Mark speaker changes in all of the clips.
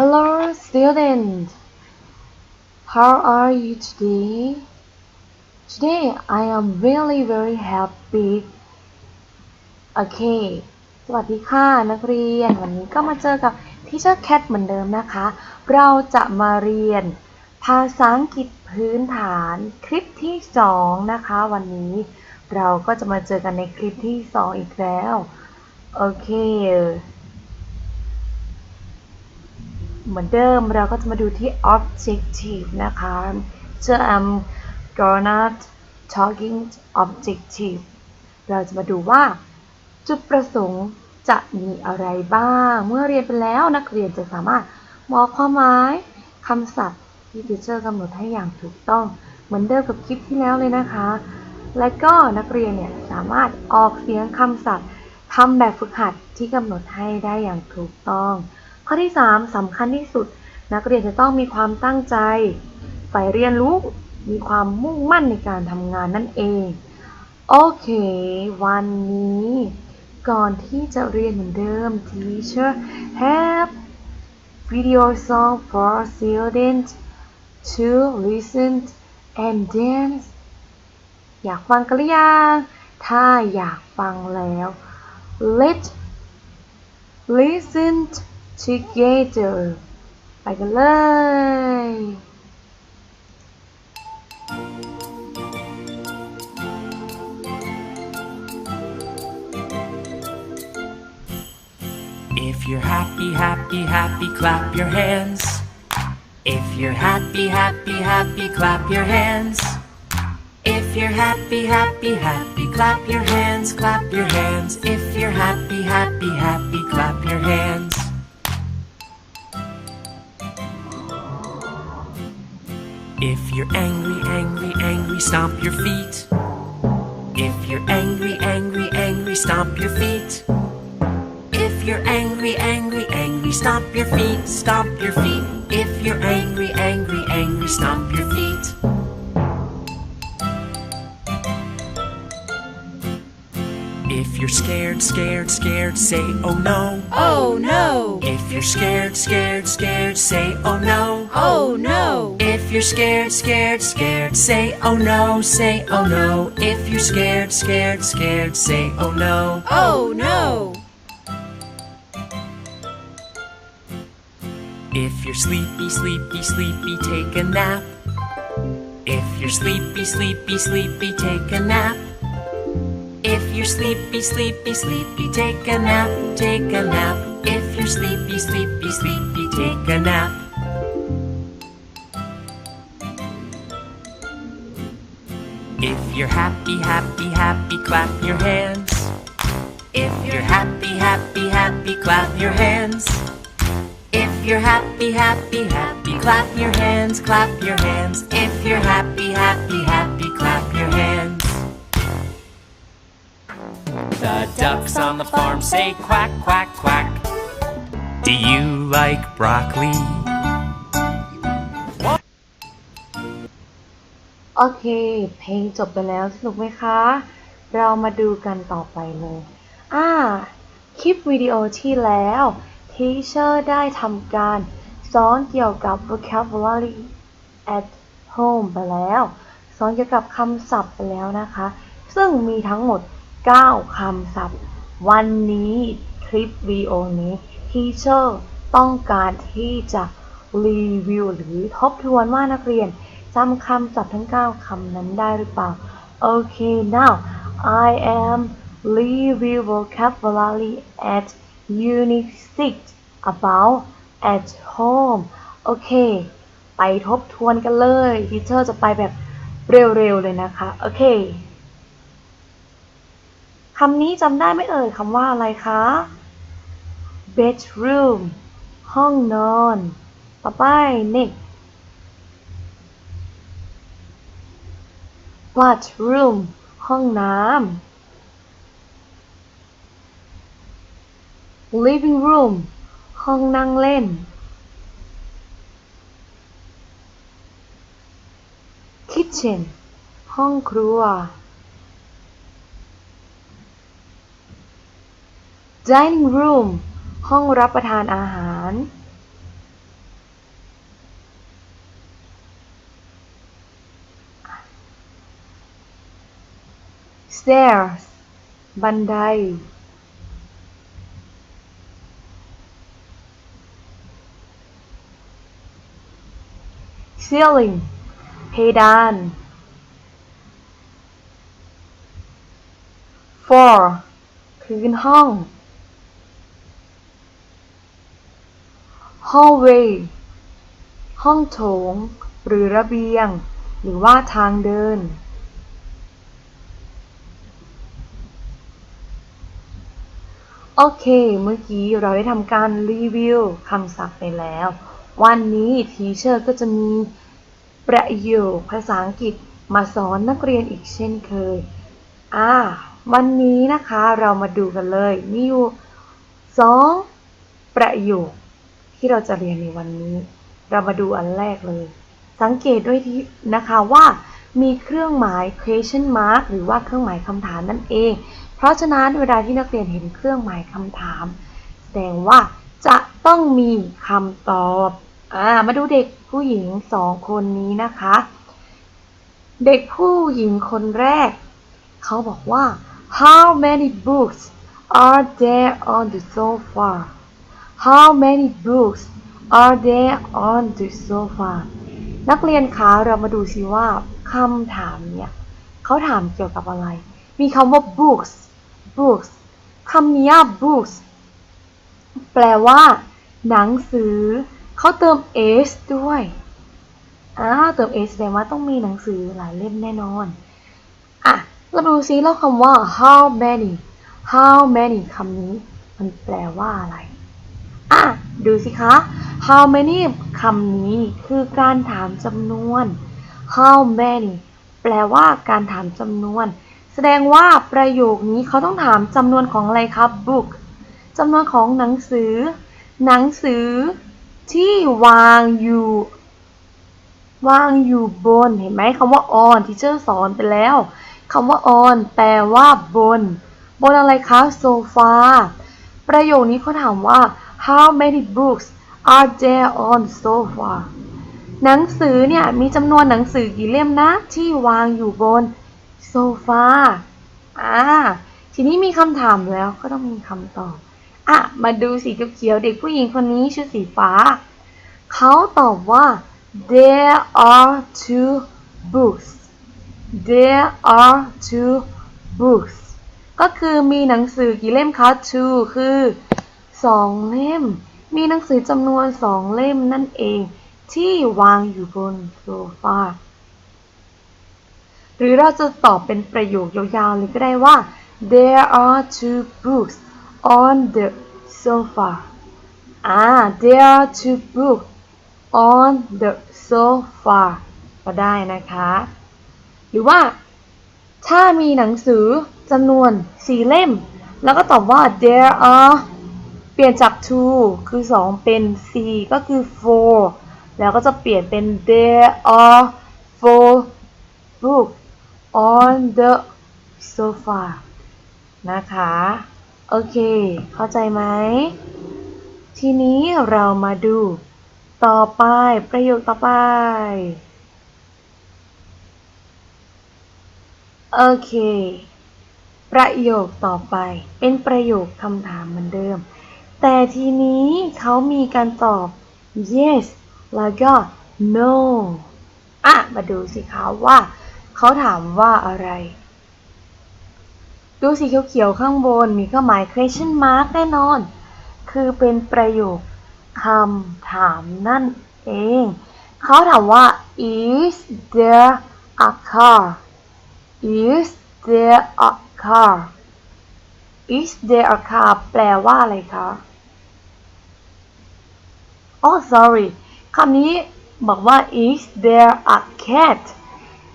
Speaker 1: Hello student How are you today Today I am really very happy Okay สวัสดีค่ะนักเรียน วันนี้ก็มาเจอกับ Teacher Cat เหมือนเดิมนะคะ เราจะมาเรียน ภาษาอังกฤษพื้นฐานคลิปที่ 2 นะคะ วันนี้เราก็จะมาเจอกันในคลิปที่ 2 อีกแล้ว โอเค เหมือนเดิมเราก็จะมาดูที่ objective นะคะ so I'm gonna talking objective เราจะมาดูว่า จุดประสงค์จะมีอะไรบ้าง เมื่อเรียนไปแล้วนักเรียนจะสามารถบอกความหมายคำศัพท์ที่ทีเชอร์กำหนดให้อย่างถูกต้อง เหมือนเดิมกับคลิปที่แล้วเลยนะคะ และก็นักเรียนเนี่ยสามารถออกเสียงคำศัพท์ทำแบบฝึกหัดที่กำหนดให้ได้อย่างถูกต้อง ข้อที่ 3สำคัญที่สุด นักเรียนจะต้องมีความตั้งใจใฝ่เรียนรู้มีความมุ่งมั่นในการทำงานนั่นเอง โอเค วันนี้ ก่อนที่จะเรียนเหมือนเดิม Teacher have video song for students to listen and dance อยากฟังกันหรือยังถ้าอยากฟังแล้ว let listen together like love.
Speaker 2: If you're happy, happy, happy, clap your hands. If you're happy, happy, happy, clap your hands. If you're happy, happy, happy, clap your hands, clap your hands. If you're happy, happy, happy, clap your hands. If you're angry, angry, angry, stomp your feet. If you're angry, angry, angry, stomp your feet. If you're angry, angry, angry, stomp your feet, stomp your feet. If you're angry, angry, angry, stomp your feet. If you're scared, scared, scared, say oh no.
Speaker 3: Oh no!
Speaker 2: If you're scared, scared, scared, say oh no.
Speaker 3: Oh, oh no!
Speaker 2: If you're scared, scared, scared, say oh no, say oh no. If you're scared, scared, scared, say oh no.
Speaker 3: Oh no!
Speaker 2: If you're sleepy, sleepy, sleepy, take a nap. If you're sleepy, sleepy, sleepy, take a nap. If you're sleepy, sleepy, sleepy, take a nap, take a nap. If you're sleepy, sleepy, sleepy, take a nap. If you're happy, happy, happy, clap your hands. If you're happy, happy, happy, clap your hands. If you're happy, happy, happy, clap your hands, clap your hands. If you're happy, happy, happy, clap your hands. The ducks on the farm say quack, quack, quack. Do you like broccoli?
Speaker 1: โอเค เพลงจบไปแล้วสนุกไหมคะ เรามาดูกันต่อไปเลย อ่า คลิปวิดีโอที่แล้วทีเชอร์ได้ทำการสอนเกี่ยวกับ vocabulary at home ไปแล้ว สอนเกี่ยวกับคำศัพท์ไปแล้วนะคะ ซึ่งมีทั้งหมด 9คำศัพท์ วันนี้คลิปวิดีโอนี้ทีเชอร์ต้องการที่จะรีวิวหรือทบทวนว่านักเรียน จำคำศัพท์ทั้ง 9คำนั้นได้หรือเปล่าโอเค now I am review vocabulary at unit 6 about at home โอเคไปทบทวนกันเลยทีเชอร์จะไปแบบเร็วๆเลยนะคะโอเคคำนี้จำได้ไหมเอ่ยคำว่าอะไรคะ bedroom ห้องนอน ต่อไป next bathroom ห้องน้ำ living room ห้องนั่งเล่น kitchen ห้องครัว dining room ห้องรับประทานอาหาร stairs บันได ceiling เพดาน floor พื้นห้อง hallway ห้องโถง หรือระเบียง หรือว่าทางเดิน โอเค เมื่อกี้เราได้ทำการรีวิวคำศัพท์ไปแล้ว วันนี้ทีเชอร์ก็จะมีประโยคภาษาอังกฤษมาสอนนักเรียนอีกเช่นเคย อ่า วันนี้นะคะเรามาดูกันเลย มีอยู่สองประโยคที่เราจะเรียนในวันนี้ เรามาดูอันแรกเลย สังเกตด้วยที่นะคะว่ามีเครื่องหมาย question mark หรือว่าเครื่องหมายคำถามนั่นเอง เพราะฉะนั้นเวลาที่นักเรียนเห็นเครื่องหมายคำถาม แสดงว่าจะต้องมีคำตอบอ่ามาดูเด็กผู้หญิงสองคนนี้นะคะ เด็กผู้หญิงคนแรก เขาบอกว่า how many books are there on the sofa how many books are there on the sofa นักเรียนคะเรามาดูสิว่าคำถามเนี่ยเขาถามเกี่ยวกับอะไร มีคำว่า books books คำนี้ books แปลว่า หนังสือ เขาเติม s ด้วยอ้าวเติม s แสดงว่าต้องมีหนังสือหลายเล่มแน่นอน อะ เราดูซิแล้วคำว่า how many how many คำนี้ มันแปลว่าอะไร อะ ดูสิคะ how many คำนี้คือการถามจำนวน how many แปลว่าการถามจำนวน แสดงว่าประโยคนี้เขาต้องถามจำนวนของอะไรครับ book จำนวนของหนังสือ หนังสือที่วางอยู่ วางอยู่บน เห็นไหมคำว่า on ที่เชอร์สอนไปแล้วคำว่า on แปลว่าบน บนอะไรคะโซฟาประโยคนี้เขาถามว่า how many books are there on sofa หนังสือเนี่ยมีจำนวนหนังสือกี่เล่มนะที่วางอยู่บน ฟาอ่าทีนี้มีคำถามแล้วก็ต้องมีคำตอบอะมาดูสีเขียวเด็กผู้หญิงคนนี้ชุดสีฟ้า เขาตอบว่า there are two books there are two books ก็คือมีหนังสือกี่เล่มคะ two คือสองเล่ม มีหนังสือจำนวนสองเล่มนั่นเอง ที่วางอยู่บนโซฟา หรือเราจะตอบเป็นประโยคยาวๆเลยก็ได้ว่า there are two books on the sofa อ่า there are two books on the sofa ก็ได้นะคะ หรือว่า ถ้ามีหนังสือจำนวนสี่เล่ม แล้วก็ตอบว่า there are เปลี่ยนจาก two คือ 2 เป็น c ก็คือ four แล้วก็จะเปลี่ยนเป็น there are four books on the sofa นะคะ โอเค เข้าใจไหม ทีนี้เรามาดู ต่อไปประโยคต่อไป โอเค ประโยคต่อไป เป็นประโยคคำถามเหมือนเดิม แต่ทีนี้เขามีการตอบ yes แล้วก็ no อะ มาดูสิคะว่า เขาถามว่าอะไร ดูสีเขียวๆข้างบนมีเครื่องหมาย question mark แน่นอน คือเป็นประโยคคำถามนั่นเอง เขาถามว่า is there a car is there a car is there a car แปลว่าอะไรคะอ๋อ sorry คำนี้บอกว่า is there a cat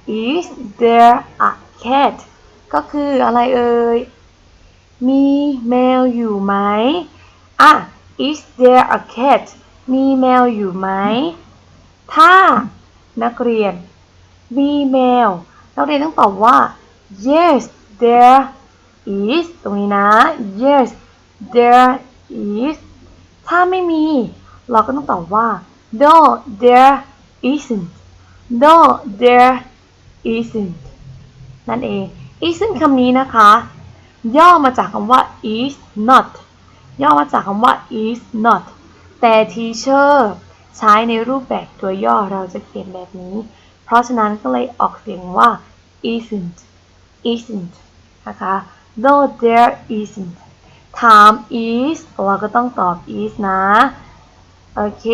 Speaker 1: is there a cat ก็คืออะไรเอ่ย มีแมวอยู่ไหมอะ is there a cat มีแมวอยู่ไหม ถ้านักเรียน มีแมว นักเรียนต้องตอบว่า yes there is ตรงนี้นะ yes there is ถ้าไม่มี เราก็ต้องตอบว่า no there isn't no there isn't นั่นเอง isn't คำนี้นะคะ ย่อมาจากคำว่า is not ย่อมาจากคำว่า is not แต่ teacher ใช้ในรูปแบบตัวย่อเราจะเขียนแบบนี้ เพราะฉะนั้นก็เลยออกเสียงว่า isn't isn't นะคะ no there isn't ถาม is เราก็ต้องตอบ is นะ โอเค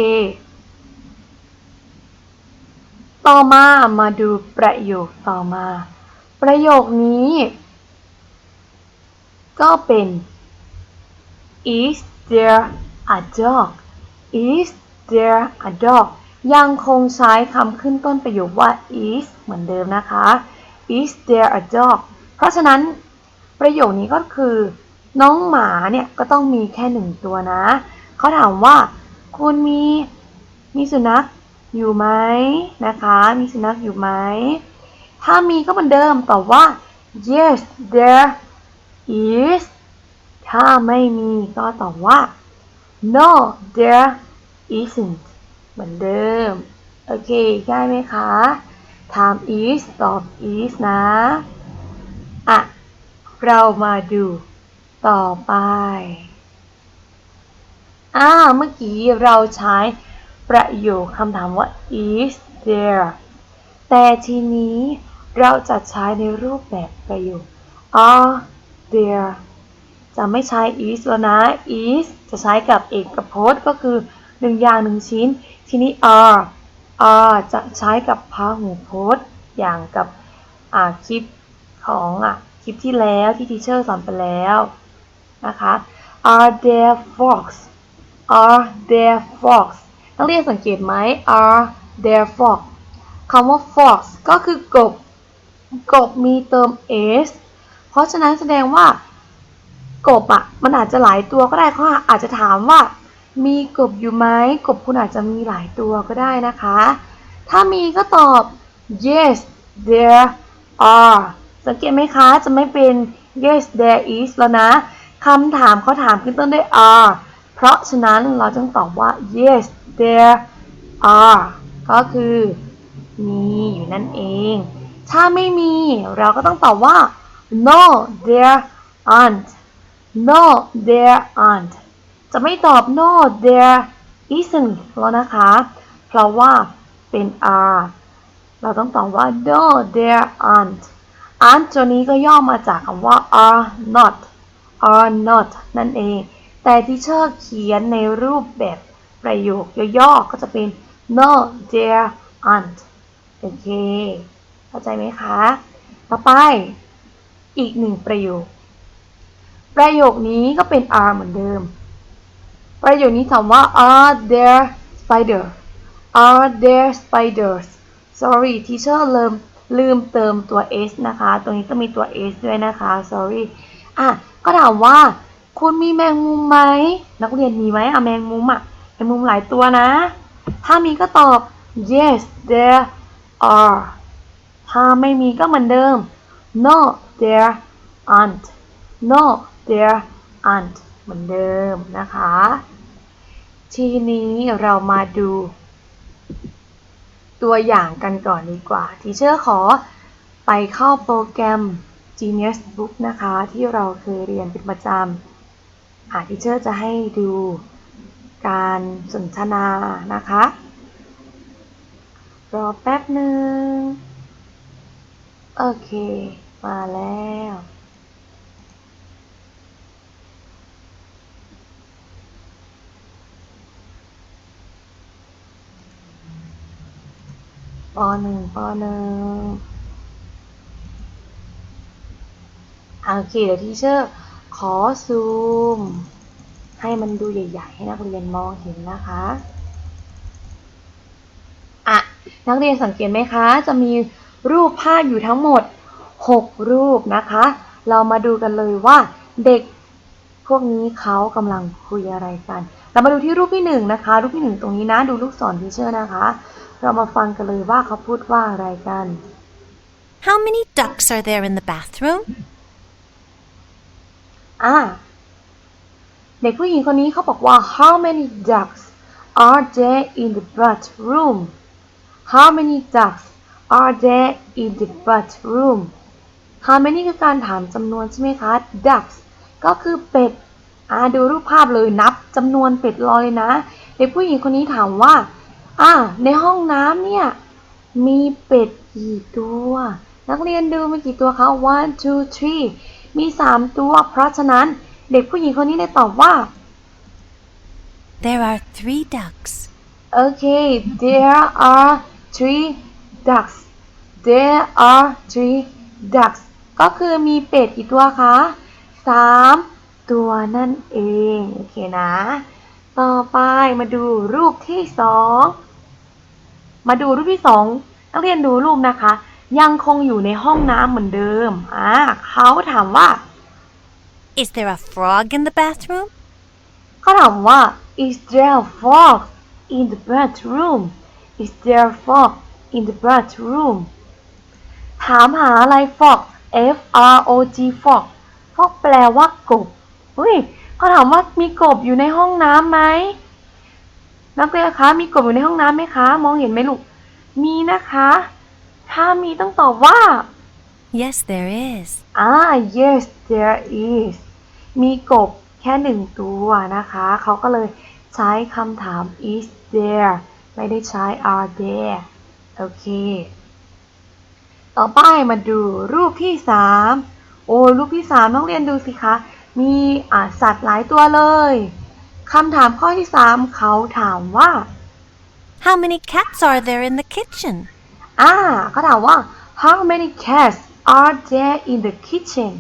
Speaker 1: ต่อมามาดูประโยคต่อมา ประโยคนี้ ก็เป็น is there a dog is there a dog ยังคงใช้คำขึ้นต้นประโยคว่า is เหมือนเดิมนะคะ is there a dog เพราะฉะนั้นประโยคนี้ก็คือ น้องหมาเนี่ยก็ต้องมีแค่หนึ่งตัวนะ เขาถามว่า คุณมีมีสุนัข อยู่ไหมนะคะ มีสุนัขอยู่ไหม ถ้ามีก็เหมือนเดิมตอบว่า yes there is ถ้าไม่มีก็ตอบว่า no there isn't เหมือนเดิม โอเคง่ายไหมคะถาม is ตอบ is นะ อะ เรามาดูต่อไป อ่า เมื่อกี้เราใช้ ประโยคคำถามว่า is there แต่ทีนี้เราจะใช้ในรูปแบบประโยค are there จะไม่ใช้ is แล้วนะ is จะใช้กับเอกพจน์ก็คือหนึ่งอย่างหนึ่งชิ้น ทีนี้ are are จะใช้กับพหูพจน์ อย่างกับคลิปของอคลิปที่แล้วที่ทีเชอร์สอนไปแล้วนะคะ are there frogs are there frogs นักเรียนสังเกตไหม are there frogs คำว่า frogs ก็คือกบ กบมีเติม s เพราะฉะนั้นแสดงว่ากบอะมันอาจจะหลายตัวก็ได้เขาอาจจะถามว่า มีกบอยู่ไหมกบคุณอาจจะมีหลายตัวก็ได้นะคะ ถ้ามีก็ตอบ yes there are สังเกตไหมคะจะไม่เป็น yes there is แล้วนะคำถามเขาถามขึ้นต้นด้วย are เพราะฉะนั้นเราจึงตอบว่า yes there are ก็คือมีอยู่นั่นเอง ถ้าไม่มีเราก็ต้องตอบว่า no there aren't no there aren't จะไม่ตอบ no there isn't แล้วนะคะ เพราะว่าเป็น are เราต้องตอบว่า no there aren't aren't ตัวนี้ก็ย่อมาจากคำว่า are not are not นั่นเอง แต่ที่เชอร์เขียนในรูปแบบประโยคย่อๆก็จะเป็น no there aren't โอเค เข้าใจไหมคะ ต่อไป อีกหนึ่งประโยค ประโยคนี้ก็เป็น are เหมือนเดิม ประโยคนี้ถามว่า are there spider are there spiders sorry teacher ลืมลืมเติมตัว s นะคะ ตรงนี้ต้องมีตัว s ด้วยนะคะ sorry อะ ก็ถามว่า คุณมีแมงมุมไหม นักเรียนมีไหมอะแมงมุมอะแมงมุมหลายตัวนะ ถ้ามีก็ตอบ yes there are ถ้าไม่มีก็เหมือนเดิม no there aren't no there aren't เหมือนเดิมนะคะ ทีนี้เรามาดู ตัวอย่างกันก่อนดีกว่า ทีเชอร์ขอไปเข้าโปรแกรม Genius Book นะคะ ที่เราเคยเรียนเป็นประจำ อะทีเชอร์จะให้ดูการสนทนานะคะ รอแป๊บหนึ่ง โอเค มาแล้วปหนึ่งปหนึ่งโอเค เดี๋ยวทีเชอร์ ขอซูม ให้มันดูใหญ่ ๆ ให้นักเรียนมองเห็นนะคะอะนักเรียนสังเกตไหมคะ จะมีรูปภาพอยู่ทั้งหมด 6 รูปนะคะ เรามาดูกันเลยว่าเด็กพวกนี้เขากำลังคุยอะไรกัน เรามาดูที่รูปที่หนึ่งนะคะ รูปที่หนึ่งตรงนี้นะ ดูลูกศรทีเชอร์นะคะ เรามาฟังกันเลยว่าเขาพูดว่าอะไรกัน
Speaker 3: How many ducks are there in the bathroom?
Speaker 1: อ่าเด็กผู้หญิงคนนี้เขาบอกว่า how many ducks are there in the bathroom how many ducks are there in the bathroom how many คือการถามจำนวนใช่ไหมคะ ducks ก็คือเป็ดอ่าดูรูปภาพเลยนับจำนวนเป็ดลอยนะ เด็กผู้หญิงคนนี้ถามว่าอ่าในห้องน้ำเนี่ย มีเป็ดกี่ตัว นักเรียนดูมีกี่ตัวคะ one two three มีสามตัว เพราะฉะนั้นเด็กผู้หญิงคนนี้ได้ตอบว่า
Speaker 3: There are three ducks.
Speaker 1: โอเค there are three ducks there are three ducks ก็คือมีเป็ดกี่ตัวคะสามตัวนั่นเอง โอเคนะ ต่อไปมาดูรูปที่สอง มาดูรูปที่สองนักเรียนดูรูปนะคะ ยังคงอยู่ในห้องน้ำเหมือนเดิม อ่าเขาถามว่า
Speaker 3: Is there a frog in the bathroom?
Speaker 1: เขาถามว่า is there a frog in the bathroom is there a frog in the bathroom ถามหาอะไร frog f r o g frog frog แปลว่ากบเฮ้ยเขาถามว่ามีกบอยู่ในห้องน้ำไหมนักเรียนคะมีกบอยู่ในห้องน้ำไหมคะ มองเห็นไหมลูก มีนะคะ ถ้ามีต้องตอบว่า
Speaker 3: Yes, there is.
Speaker 1: อ่า yes there is มีกบแค่หนึ่งตัวนะคะ เขาก็เลยใช้คำถาม is there ไม่ได้ใช้ are there โอเค ต่อไปมาดูรูปที่สามโอ้ รูปที่สามต้องเรียนดูสิคะ มีอ่าสัตว์หลายตัวเลยคำถามข้อที่สามเขาถามว่า
Speaker 3: How many cats are there in the kitchen?
Speaker 1: อ่าเขาถามว่า how many cats are there in the kitchen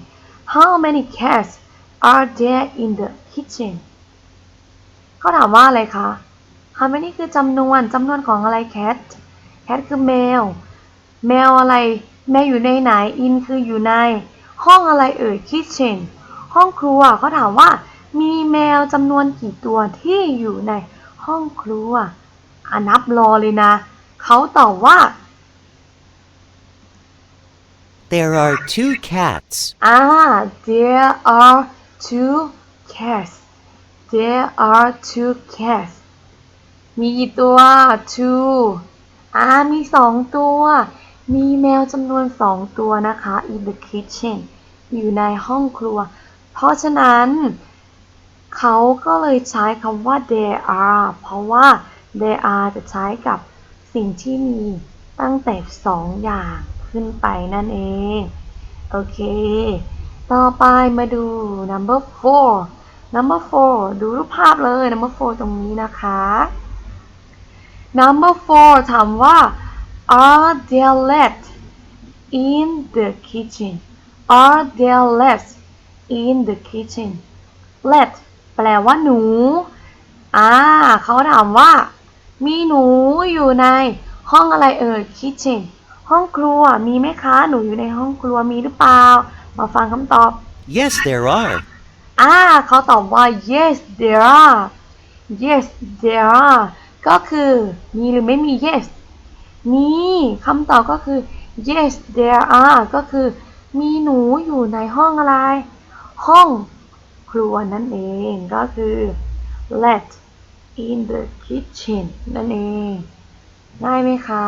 Speaker 1: how many cats are there in the kitchen เขาถามว่าอะไรคะ how many คือจำนวนจำนวนของอะไร cat cat คือแมว แมวอะไร แมวอยู่ในไหน in คืออยู่ใน ห้องอะไรเอ่ย kitchen ห้องครัวเขาถามว่า มีแมวจำนวนกี่ตัวที่อยู่ในห้องครัวอะนับรอเลยนะ เขาตอบว่า
Speaker 4: There are two cats.
Speaker 1: อ่า there are two cats there are two cats มีกี่ตัว two อ่า มีสองตัว มีแมวจำนวนสองตัวนะคะ in the kitchen อยู่ในห้องครัว เพราะฉะนั้น เขาก็เลยใช้คำว่า there are เพราะว่า there are จะใช้กับสิ่งที่มีตั้งแต่สองอย่าง ขึ้นไปนั่นเอง โอเค ต่อไปมาดู number four number four ดูรูปภาพเลย number four ตรงนี้นะคะ number four ถามว่า are there rats in the kitchen are there rats in the kitchen rat แปลว่าหนู อ่า เขาถามว่า มีหนูอยู่ในห้องอะไรเอ่ย kitchen ห้องครัวมีไหมคะ หนูอยู่ในห้องครัวมีหรือเปล่า มาฟังคำตอบ
Speaker 4: Yes, there are.
Speaker 1: อ่าเขาตอบว่า yes there are yes there are ก็คือมีหรือไม่มี yes มีคำตอบก็คือ yes there are ก็คือ มีหนูอยู่ในห้องอะไร ห้องครัวนั่นเองก็คือ let in the kitchen นั่นเอง ง่ายไหมคะ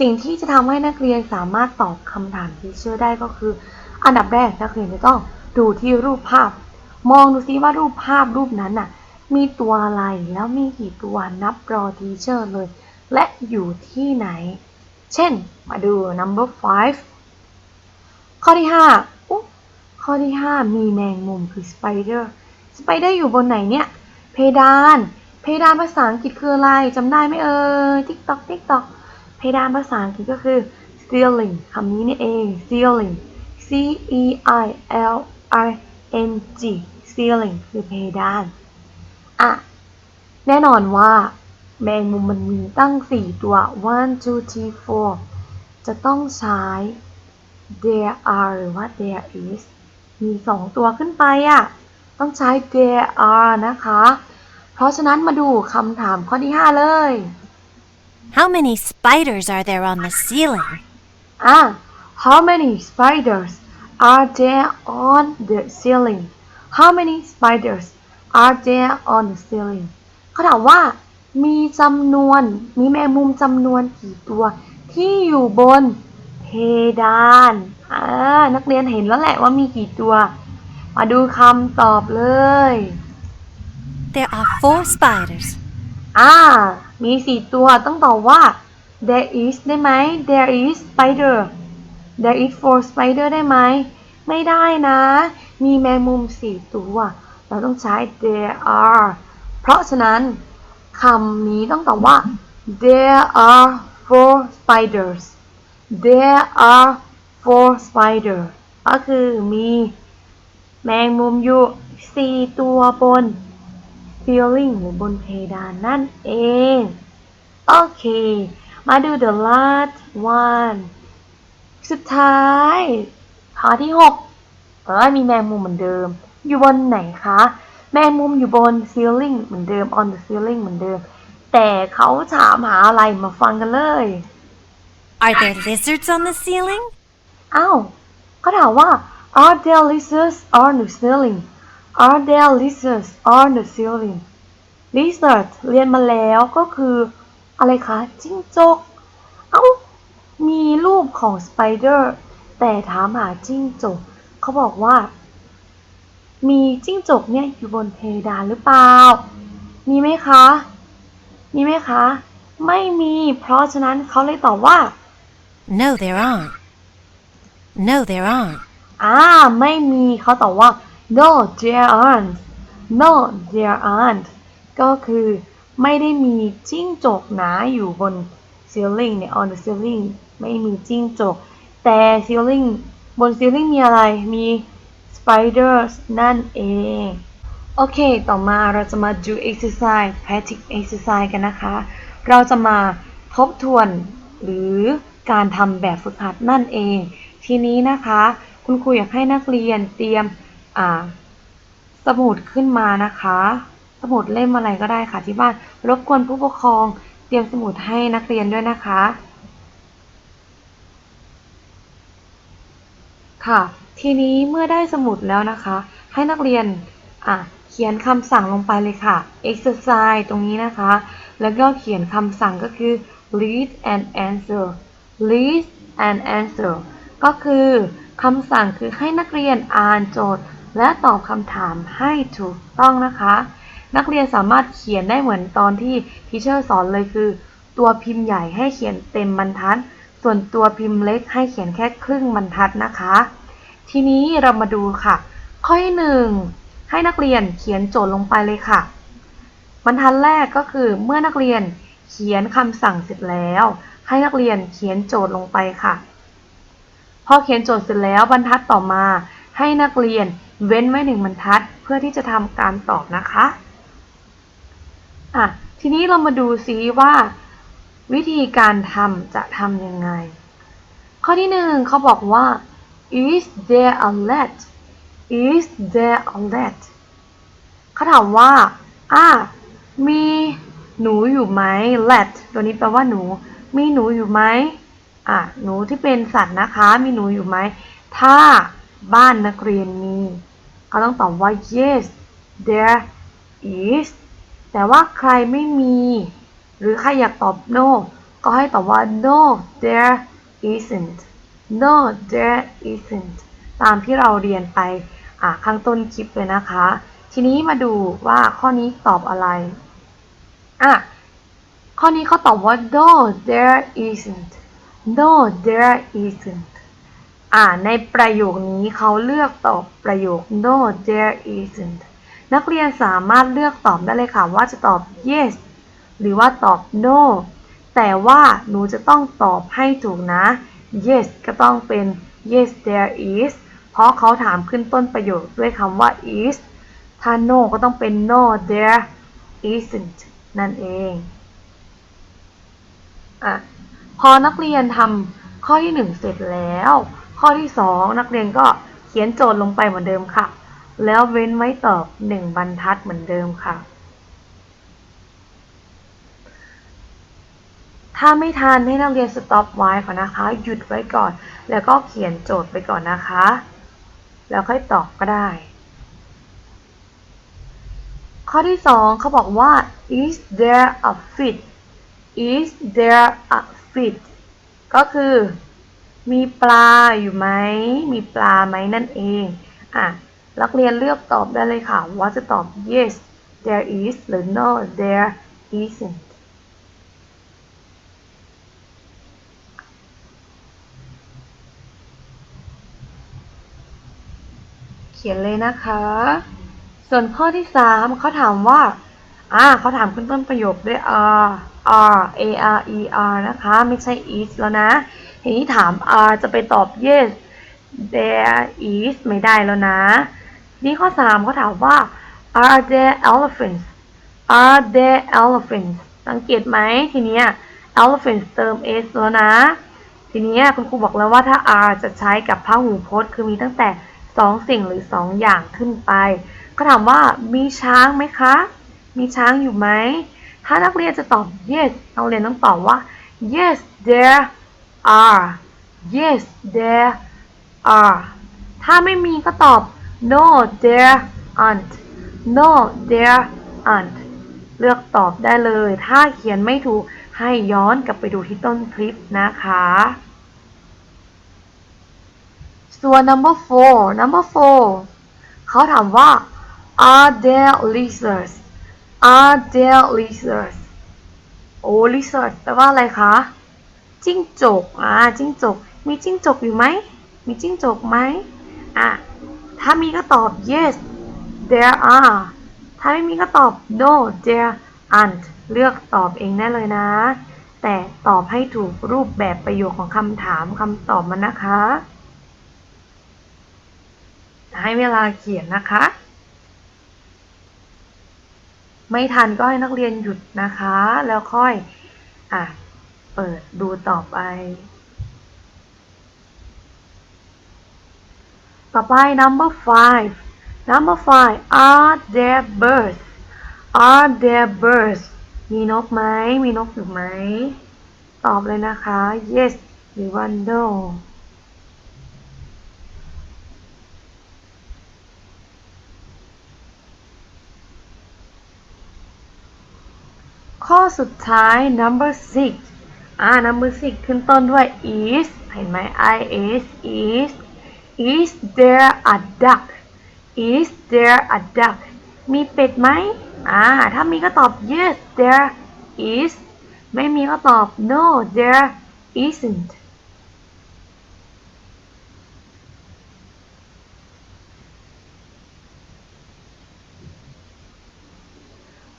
Speaker 1: สิ่งที่จะทำให้นักเรียนสามารถตอบคำถามที่เชื่อได้ก็คือ อันดับแรกนักเรียนจะต้องดูที่รูปภาพ มองดูซิว่ารูปภาพรูปนั้นน่ะ มีตัวอะไรแล้วมีกี่ตัวนับรอทีเชอร์เลย และอยู่ที่ไหน เช่น มาดู number five ข้อที่ห้าอุ๊ข้อที่ห้ามีแมงมุมคือ spider spider อยู่บนไหนเนี่ย เพดาน เพดานภาษาอังกฤษคืออะไรจำได้ไหมเอ่ย tiktok tiktok เพ ดานภาษาอังกฤษก็คือ ceiling คำนี้นี่เอง ceiling c e i l i n g ceiling คือเพดาน อะ แน่นอนว่า แมงมุมมันมีตั้ง 4 ตัว one two three four จะต้องใช้ there are หรือว่า there is มี 2 ตัวขึ้นไปอะ ต้องใช้ there are นะคะ เพราะฉะนั้นมาดูคำถามข้อที่ 5 เลย
Speaker 3: How many spiders are there on the ceiling?
Speaker 1: อ่ะ how many spiders are there on the ceiling how many spiders are there on the ceiling เขาถามว่า มีจำนวน มีแมงมุมจำนวนกี่ตัว ที่อยู่บนเพ เพดาน อ่า นักเรียนเห็นแล้วแหละว่ามีกี่ตัว มาดูคำตอบเลย
Speaker 3: There are four spiders.
Speaker 1: อ่า มีสี่ตัวต้องตอบว่า there is ได้ไหม there is spider there is four spider ได้ไหม ไม่ได้นะ มีแมงมุมสี่ตัว เราต้องใช้ there are เพราะฉะนั้นคำนี้ต้องตอบว่า there are four spiders there are four spider ก็คือมีแมงมุมอยู่สี่ตัวบน ceiling หรือบนเพดานนั่นเอง โอเค มาดู the last one สุดท้ายข้อที่ 6 เออมีแมงมุมเหมือนเดิม อยู่บนไหนคะ แมงมุมอยู่บน ceiling เหมือนเดิม on the ceiling เหมือนเดิม แต่เขาถามหาอะไรมาฟังกันเลย
Speaker 3: Are there lizards on the ceiling?
Speaker 1: อ้าวเขาถามว่า are there lizards on the ceiling are there lizards on the ceiling lizard เรียนมาแล้วก็คืออะไรคะจิ้งจก เอ้า มีรูปของ spider แต่ถามหาจิ้งจก เขาบอกว่า มีจิ้งจกเนี่ยอยู่บนเพดานหรือเปล่า มีไหมคะ มีไหมคะ ไม่มี เพราะฉะนั้นเขาเลยตอบว่า
Speaker 3: No, there aren't. No, there aren't.
Speaker 1: อ่า ไม่มีเขาตอบว่า no there aren't no there aren't ก็คือไม่ได้มีจิ้งจกหนาอยู่บน ceiling เนี่ย on the ceiling ไม่มีจิ้งจก แต่ ceiling บน ceiling มีอะไร มี spiders นั่นเอง โอเค ต่อมาเราจะมาดู exercise practice exercise กันนะคะ เราจะมาทบทวนหรือการทำแบบฝึกหัดนั่นเอง ทีนี้นะคะ คุณครูอยากให้นักเรียนเตรียม อ่า สมุดขึ้นมานะคะ สมุดเล่มอะไรก็ได้ค่ะที่บ้าน รบกวนผู้ปกครองเตรียมสมุดให้นักเรียนด้วยนะคะ ค่ะ ทีนี้เมื่อได้สมุดแล้วนะคะ ให้นักเรียนอะเขียนคำสั่งลงไปเลยค่ะ exercise ตรงนี้นะคะ แล้วก็เขียนคำสั่งก็คือ read and answer read and answer ก็คือคำสั่งคือให้นักเรียนอ่านโจทย์ และตอบคำถามให้ถูกต้องนะคะ นักเรียนสามารถเขียนได้เหมือนตอนที่ทีเชอร์สอนเลยคือ ตัวพิมพ์ใหญ่ให้เขียนเต็มบรรทัด ส่วนตัวพิมพ์เล็กให้เขียนแค่ครึ่งบรรทัดนะคะ ทีนี้เรามาดูค่ะ ข้อที่หนึ่งให้นักเรียนเขียนโจทย์ลงไปเลยค่ะ บรรทัดแรกก็คือเมื่อนักเรียนเขียนคำสั่งเสร็จแล้ว ให้นักเรียนเขียนโจทย์ลงไปค่ะ พอเขียนโจทย์เสร็จแล้วบรรทัดต่อมาให้นักเรียน เว้นไว้หนึ่งบรรทัดเพื่อที่จะทำการตอบนะคะอะทีนี้เรามาดูซิว่า วิธีการทำจะทำยังไง ข้อที่หนึ่งเขาบอกว่า is there a let is there a let เขาถามว่า อ่า มีหนูอยู่ไหม let ตัวนี้แปลว่าหนู มีหนูอยู่ไหมอะหนูที่เป็นสัตว์นะคะ มีหนูอยู่ไหม ถ้าบ้านนักเรียนมี เขาต้องตอบว่า yes there is แต่ว่าใครไม่มี หรือใครอยากตอบ no ก็ให้ตอบว่า no there isn't no there isn't ตามที่เราเรียนไปอะข้างต้นคลิปเลยนะคะ ทีนี้มาดูว่าข้อนี้ตอบอะไรอะข้อนี้เขาตอบว่า no there isn't no there isn't ในประโยคนี้เขาเลือกตอบประโยค no there isn't นักเรียนสามารถเลือกตอบได้เลยค่ะ ว่าจะตอบ yes หรือว่าตอบ no แต่ว่าหนูจะต้องตอบให้ถูกนะ yes ก็ต้องเป็น yes there is เพราะเขาถามขึ้นต้นประโยคด้วยคำว่า is ถ้า no ก็ต้องเป็น no there isn't นั่นเองอะพอนักเรียนทำข้อที่ 1 เสร็จแล้ว ข้อที่ 2 นักเรียนก็เขียนโจทย์ลงไปเหมือนเดิมค่ะ แล้วเว้นไว้ตอบ 1 บรรทัดเหมือนเดิมค่ะ ถ้าไม่ทันให้นักเรียนสต็อปไว้ก่อนนะคะ หยุดไว้ก่อน แล้วก็เขียนโจทย์ไปก่อนนะคะ แล้วค่อยตอบก็ได้ ข้อที่ 2เขาบอกว่า is there a fit is there a fit ก็คือ มีปลาอยู่ไหม มีปลาไหมนั่นเอง อะ นักเรียนเลือกตอบได้เลยค่ะ ว่าจะตอบ yes there is หรือ no there isn't เขียนเลยนะคะ ส่วนข้อที่ 3 เขาถามว่า อ่า เขาถามขึ้นต้นประโยคด้วย r r a r e r นะคะ ไม่ใช่ is แล้วนะ ทีนี้ถาม r จะไปตอบ yes there is ไม่ได้แล้วนะ นี่ข้อ3เขาถามว่า are there elephants are there elephants สังเกตไหมทีนี้ elephants เติม s แล้วนะ ทีนี้คุณครูบอกแล้วว่าถ้า r จะใช้กับพหูพจน์ คือมีตั้งแต่ 2 สิ่งหรือ 2 อย่างขึ้นไป ก็ถามว่ามีช้างไหมคะ มีช้างอยู่ไหม ถ้านักเรียนจะตอบ yes นักเรียนต้องตอบว่า yes there are yes there are ถ้าไม่มีก็ตอบ no there aren't no there aren't เลือกตอบได้เลย ถ้าเขียนไม่ถูกให้ย้อนกลับไปดูที่ต้นคลิปนะคะส่วน number four number four เขาถามว่า are there lizards are there lizards โอ้ lizards แปลว่าอะไรคะ จิ้งจก อ่า จิ้งจก มีจิ้งจกอยู่ไหม มีจิ้งจกไหมอะ ถ้ามีก็ตอบ yes there are ถ้าไม่มีก็ตอบ no there aren't เลือกตอบเองได้เลยนะ แต่ตอบให้ถูกรูปแบบประโยคของคำถามคำตอบมันนะคะ ให้เวลาเขียนนะคะ ไม่ทันก็ให้นักเรียนหยุดนะคะ แล้วค่อย อะ เปิดดูต่อไป ต่อไป number five number five are there birds are there birds มีนกไหม มีนกอยู่ไหม ตอบเลยนะคะ yes หรือว่า no ข้อสุดท้าย number six อ่า number six ขึ้นต้นด้วย is เห็นไหม i s is is there a duck is there a duck มีเป็ดไหมอ่า ถ้ามีก็ตอบ yes there is ไม่มีก็ตอบ no there isn't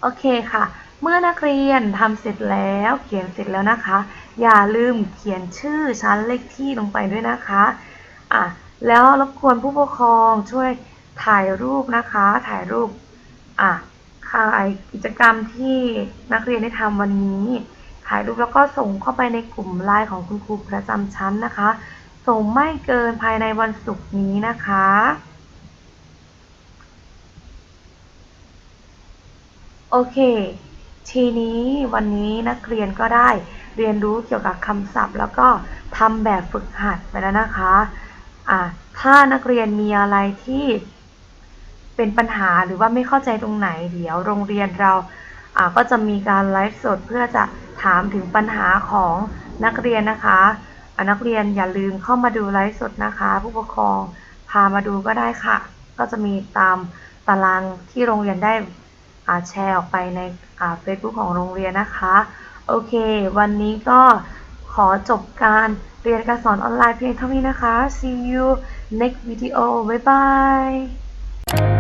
Speaker 1: โอเคค่ะ เมื่อนักเรียนทำเสร็จแล้วเขียนเสร็จแล้วนะคะ อย่าลืมเขียนชื่อชั้นเลขที่ลงไปด้วยนะคะอะแล้วรบกวนผู้ปกครองช่วยถ่ายรูปนะคะ ถ่ายรูปอะค่ะกิจกรรมที่นักเรียนได้ทำวันนี้ ถ่ายรูปแล้วก็ส่งเข้าไปในกลุ่มไลน์ของคุณครูประจำชั้นนะคะ ส่งไม่เกินภายในวันศุกร์นี้นะคะโอเค ทีนี้วันนี้นักเรียนก็ได้เรียนรู้เกี่ยวกับคำศัพท์ แล้วก็ทำแบบฝึกหัดไปแล้วนะคะอะถ้านักเรียนมีอะไรที่เป็นปัญหาหรือว่าไม่เข้าใจตรงไหน เดี๋ยวโรงเรียนเราอะก็จะมีการไลฟ์สดเพื่อจะถามถึงปัญหาของนักเรียนนะคะอะนักเรียนอย่าลืมเข้ามาดูไลฟ์สดนะคะ ผู้ปกครองพามาดูก็ได้ค่ะ ก็จะมีตามตารางที่โรงเรียนได้ แชร์ออกไปในอ่า Facebook ของโรงเรียนนะคะ โอเค วันนี้ก็ขอจบการเรียนการสอนออนไลน์เพียงเท่านี้นะคะ see you next video bye bye